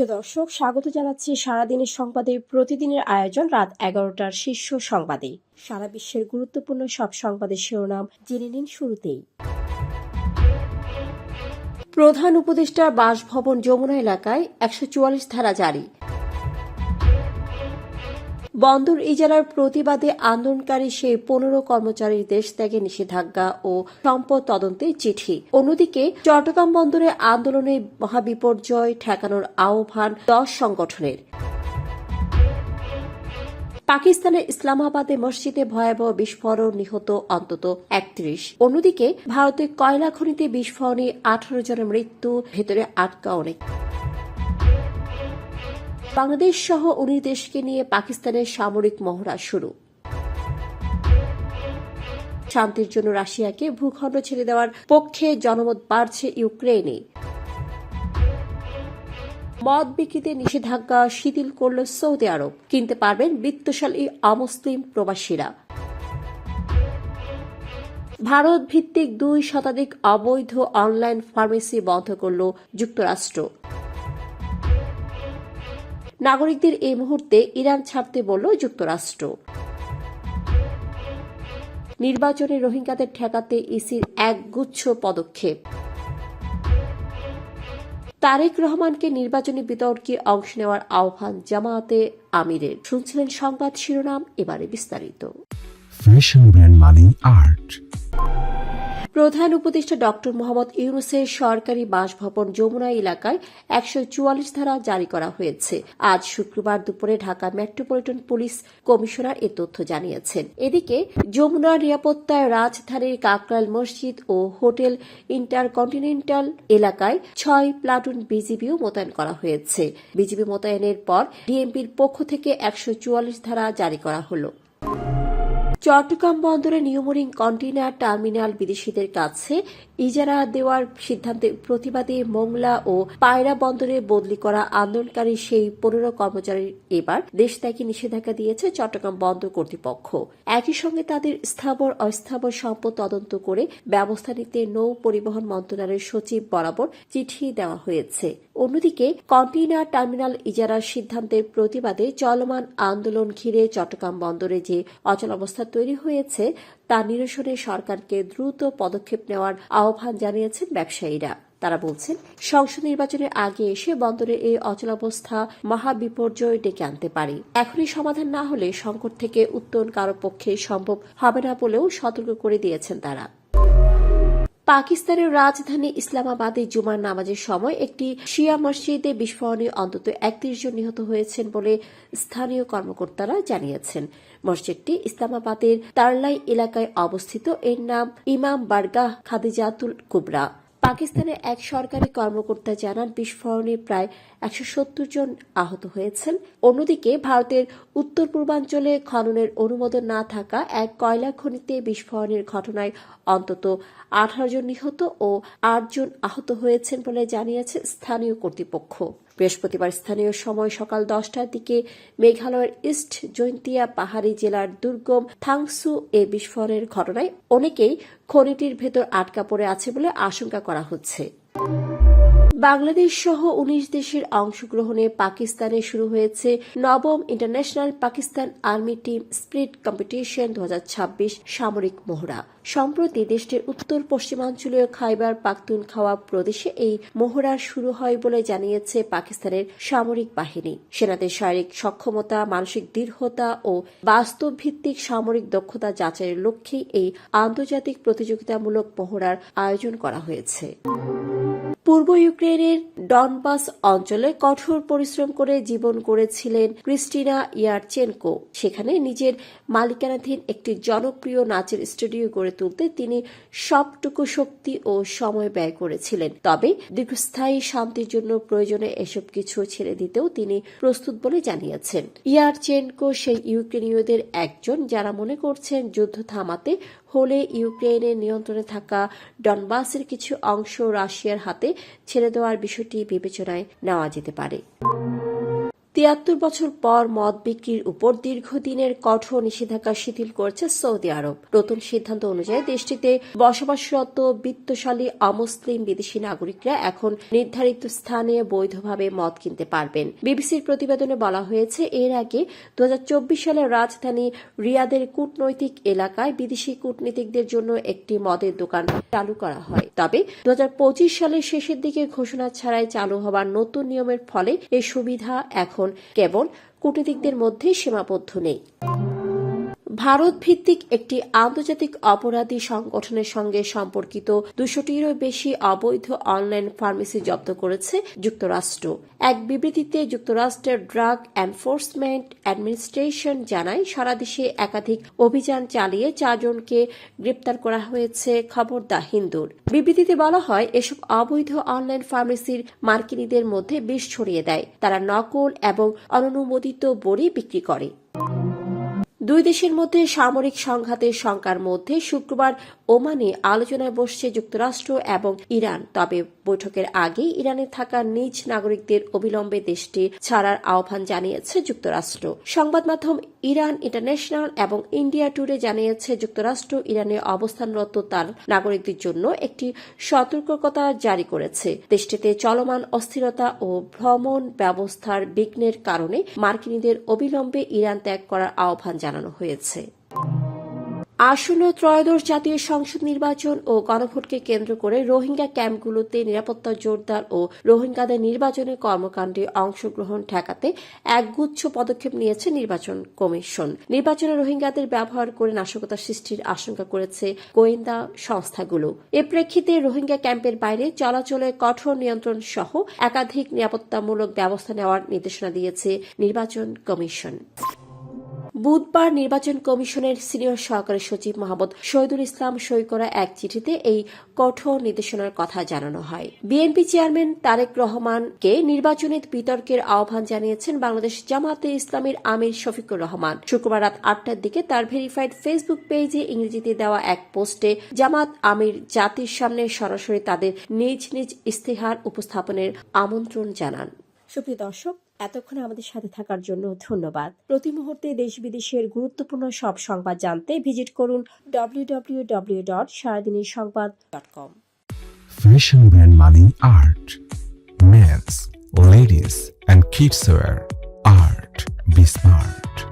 প্রিয় দর্শক, স্বাগত জানাচ্ছি সারাদিনের সংবাদে। প্রতিদিনের আয়োজন রাত এগারোটার শীর্ষ সংবাদে। সারা বিশ্বের গুরুত্বপূর্ণ সব সংবাদের শিরোনাম জেনে নিন শুরুতেই। প্রধান উপদেষ্টা বাসভবন যমুনা এলাকায় একশো চুয়াল্লিশ ধারা জারি। বন্দর ইজারার প্রতিবাদে আন্দোলনকারী সেই পনেরো কর্মচারীর দেশ ত্যাগে নিষেধাজ্ঞা ও সম্পদ তদন্তে চিঠি। অন্যদিকে, চট্টগ্রাম বন্দরে আন্দোলনে মহাবিপর্যয় ঠেকানোর আহ্বান দশ সংগঠনের। পাকিস্তানের ইসলামাবাদে মসজিদে ভয়াবহ বিস্ফোরণ নিহত অন্তত একত্রিশ। অন্যদিকে ভারতের কয়লা খনিতে বিস্ফোরণে আঠারো জনের মৃত্যু, ভেতরে আটকা অনেক। বাংলাদেশ সহ উনিশ দেশকে নিয়ে পাকিস্তানের সামরিক মহড়া শুরু। শান্তির জন্য রাশিয়াকে ভূখণ্ড ছেড়ে দেওয়ার পক্ষে জনমত বাড়ছে ইউক্রেনে মদ বিক্রিতে নিষেধাজ্ঞা শিথিল করল সৌদি আরব। কিনতে পারবেন বিত্তশালী অমুসলিম প্রবাসীরা। ভারত ভিত্তিক দুই শতাধিক অবৈধ অনলাইন ফার্মেসি বন্ধ করল যুক্তরাষ্ট্র। নাগরিকদের এই মুহূর্তে ইরান ছাড়তে বলল যুক্তরাষ্ট্র। নির্বাচনে রোহিঙ্গাদের ঠেকাতে ইসির এক গুচ্ছ পদক্ষেপ। তারেক রহমানকে নির্বাচনী বিতর্কে অংশ নেওয়ার আহ্বান জামায়াতে আমিরের। শুনছিলেন সংবাদ শিরোনাম, এবারে বিস্তারিত। ফ্যাশন ব্র্যান্ড মানে আর্ট প্রধান উপদেষ্টা ডক্টর মোহাম্মদ ইউনুসের সরকারি বাসভবন যমুনা এলাকায় একশো চুয়াল্লিশ ধারা জারি করা হয়েছে। আজ শুক্রবার দুপুরে ঢাকা মেট্রোপলিটন পুলিশ কমিশনার এ তথ্য জানিয়েছেন। এদিকে যমুনার নিরাপত্তায় রাজধানীর কাকরাল মসজিদ ও হোটেল ইন্টারকন্টিনেন্টাল এলাকায় ছয় প্লাটুন বিজিবিও মোতায়েন করা হয়েছে। বিজিবি মোতায়েনের পর ডিএমপির পক্ষ থেকে একশো চুয়াল্লিশ ধারা জারি করা হলো। চট্টগ্রাম বন্দরে নিয়মরিং কন্টেইনার টার্মিনাল বিদেশিদের কাছে ইজারা দেওয়ার সিদ্ধান্তের প্রতিবাদে মোংলা ও পায়রা বন্দরে বদলি করা আন্দোলনকারী সেই পনেরো কর্মচারীর এবার দেশ ত্যাগে নিষেধাজ্ঞা দিয়েছে চট্টগ্রাম বন্দর কর্তৃপক্ষ। একই সঙ্গে তাদের স্থাবর অস্থাবর সম্পদ তদন্ত করে ব্যবস্থা নিতে নৌ পরিবহন মন্ত্রণালয়ের সচিব বরাবর চিঠি দেওয়া হয়েছে। অন্যদিকে কন্টেইনার টার্মিনাল ইজারার সিদ্ধান্তের প্রতিবাদে চলমান আন্দোলন ঘিরে চট্টগ্রাম বন্দরে যে অচলাবস্থা তৈরি হয়েছে, তা নিরসনে সরকারকে দ্রুত পদক্ষেপ নেওয়ার আহ্বান জানিয়েছেন ব্যবসায়ীরা। তারা বলছেন, সংসদ নির্বাচনের আগে এসে বন্দরের এই অচলাবস্থা মহাবিপর্যয় ডেকে আনতে পারে। এখনই সমাধান না হলে সংকট থেকে উত্তর কারও পক্ষে সম্ভব হবে না বলেও সতর্ক করে দিয়েছেন তারা। পাকিস্তানের রাজধানী ইসলামাবাদে জুমার নামাজের সময় একটি শিয়া মসজিদে বিস্ফোরণে অন্তত একত্রিশ জন নিহত হয়েছেন বলে স্থানীয় কর্মকর্তারা জানিয়েছেন। মসজিদটি ইসলামাবাদের তারলাই এলাকায় অবস্থিত। এর নাম ইমাম বারগাহ খাদিজাতুল কুবরা। পাকিস্তানের এক সরকারি কর্মকর্তা জানান, বিস্ফোরণে প্রায় একশো সত্তর জন আহত হয়েছেন। অন্যদিকে ভারতের উত্তর পূর্বাঞ্চলে খননের অনুমোদন না থাকা এক কয়লা খনিতে বিস্ফোরণের ঘটনায় অন্তত আঠারো জন নিহত ও আটজন আহত হয়েছেন বলে জানিয়েছে স্থানীয় কর্তৃপক্ষ। বৃহস্পতিবার স্থানীয় সময় সকাল দশটার দিকে মেঘালয়ের ইস্ট জৈন্তিয়া পাহাড়ি জেলার দুর্গম থাংসু এ বিস্ফোরণের ঘটনায় অনেকেই খনিটির ভেতর আটকা পড়ে আছে বলে আশঙ্কা করা হচ্ছে। বাংলাদেশ সহ উনিশ দেশের অংশগ্রহণে পাকিস্তানে শুরু হয়েছে নবম international Pakistan army team spirit competition দু হাজার ছাব্বিশ সামরিক মহড়া সম্প্রতি দেশটির উত্তর পশ্চিমাঞ্চলীয় খাইবার পাখতুনখাওয়া প্রদেশে এই মহড়া শুরু হয় বলে জানিয়েছে পাকিস্তানের সামরিক বাহিনী। সেনাদের শারীরিক সক্ষমতা, মানসিক দৃঢ়তা ও বাস্তব ভিত্তিক সামরিক দক্ষতা যাচাইয়ের লক্ষ্যেই এই আন্তর্জাতিক প্রতিযোগিতামূলক মহড়ার আয়োজন করা হয়েছে। পূর্ব ইউক্রেনের ডনবাস অঞ্চলে কঠোর পরিশ্রম করে জীবন গড়েছিলেন ক্রিস্টিনা ইয়ারচেনকো। সেখানে নিজের মালিকানাধীন একটি জনপ্রিয় নাচের স্টুডিও গড়ে তুলতে তিনি সবটুকু শক্তি ও সময় ব্যয় করেছিলেন। তবে দীর্ঘস্থায়ী শান্তির জন্য প্রয়োজনে এসব কিছু ছেড়ে দিতেও তিনি প্রস্তুত বলে জানিয়েছেন। ইয়ারচেনকো সেই ইউক্রেনীয়দের একজন যারা মনে করছেন যুদ্ধ থামাতে হলে ইউক্রেনের নিয়ন্ত্রণে থাকা ডনবাসের কিছু অংশ রাশিয়ার হাতে ছেড়ে দেওয়ার বিষয়টি বিবেচনায় নেওয়া যেতে পারে। তিয়াত্তর বছর পর মদ বিক্রির উপর দীর্ঘদিনের কঠোর নিষেধাজ্ঞা শিথিল করেছে সৌদি আরব। নতুন সিদ্ধান্ত অনুযায়ী দেশটিতে বসবাসরত বিত্তশালী অমুসলিম বিদেশি নাগরিকরা এখন নির্ধারিত স্থানে বৈধভাবে মদ কিনতে পারবেন। বিবিসির প্রতিবেদনে বলা হয়েছে, এর আগে দু সালে রাজধানী রিয়াদের কূটনৈতিক এলাকায় বিদেশি কূটনীতিকদের জন্য একটি মদের দোকান চালু করা হয়। তবে দু হাজার পঁচিশ সালের শেষের দিকে ঘোষণা ছাড়াই চালু হওয়ার নতুন নিয়মের ফলে এই সুবিধা এখন কেবল কূটনীতিকদের মধ্যে সীমাবদ্ধ নেই। ভারত ভিত্তিক একটি আন্তর্জাতিক অপরাধী সংগঠনের সঙ্গে সম্পর্কিত দুশোটিরও বেশি অবৈধ অনলাইন ফার্মেসি জব্দ করেছে যুক্তরাষ্ট্র। এক বিবৃতিতে যুক্তরাষ্ট্রের ড্রাগ এনফোর্সমেন্ট অ্যাডমিনিস্ট্রেশন জানায়, সারা দেশে একাধিক অভিযান চালিয়ে চারজনকে গ্রেপ্তার করা হয়েছে, খবর দা হিন্দুর। বিবৃতিতে বলা হয়, এসব অবৈধ অনলাইন ফার্মেসির মার্কিনীদের মধ্যে বিষ ছড়িয়ে দেয়। তারা নকল এবং অননুমোদিত বড়ি বিক্রি করে। দুই দেশের মধ্যে সামরিক সংঘাতের শঙ্কার মধ্যে শুক্রবার ওমানে আলোচনায় বসছে যুক্তরাষ্ট্র এবং ইরান। তবে বৈঠকের আগে ইরানে থাকা নিজ নাগরিকদের অবিলম্বে দেশটি ছাড়ার আহ্বান জানিয়েছে যুক্তরাষ্ট্র। সংবাদ মাধ্যম ইরান ইন্টারন্যাশনাল এবং ইন্ডিয়া টুডে জানিয়েছে যুক্তরাষ্ট্র ইরানে অবস্থানরত তার নাগরিকদের জন্য একটি সতর্কতা জারি করেছে। দেশটিতে চলমান অস্থিরতা ও ভ্রমণ ব্যবস্থার বিঘ্নের কারণে মার্কিনীদের অবিলম্বে ইরান ত্যাগ করার আহ্বান জানানো হয়েছে। আসন্ন ত্রয়োদশ জাতীয় সংসদ নির্বাচন ও গণভোটকে কেন্দ্র করে রোহিঙ্গা ক্যাম্পগুলোতে নিরাপত্তা জোরদার ও রোহিঙ্গাদের নির্বাচনী কর্মকাণ্ডে অংশগ্রহণ ঠেকাতে একগুচ্ছ পদক্ষেপ নিয়েছে নির্বাচন কমিশন। নির্বাচনে রোহিঙ্গাদের ব্যবহার করে নাশকতা সৃষ্টির আশঙ্কা করেছে গোয়েন্দা সংস্থাগুলো। এ প্রেক্ষিতে রোহিঙ্গা ক্যাম্পের বাইরে চলাচলে কঠোর নিয়ন্ত্রণ সহ একাধিক নিরাপত্তামূলক ব্যবস্থা নেওয়ার নির্দেশনা দিয়েছে নির্বাচন কমিশন। বুধবার নির্বাচন কমিশনের সিনিয়র সহকারী সচিব মোহাম্মদ শহীদুল ইসলাম সই করা এক চিঠিতে এই কঠোর নির্দেশনার কথা জানানো হয়। বিএনপি চেয়ারম্যান তারেক রহমানকে নির্বাচনী বিতর্কের আহ্বান জানিয়েছেন বাংলাদেশ জামাতে ইসলামের আমির শফিকুর রহমান। শুক্রবার রাত আটটার দিকে তার ভেরিফাইড ফেসবুক পেজে ইংরেজিতে দেওয়া এক পোস্টে জামাত আমির জাতির সামনে সরাসরি তাদের নিজ নিজ ইস্তেহার উপস্থাপনের আমন্ত্রণ জানান। সুপ্রিয় দর্শক এতক্ষণ আমাদের সাথে থাকার জন্য ধন্যবাদ প্রতি মুহূর্তে দেশ বিদেশের গুরুত্বপূর্ণ সব সংবাদ জানতে ভিজিট করুন ডব্লিউ ডট সারাদিনের সংবাদ dot com fashion brand money art men's ladies and kids wear art be smart.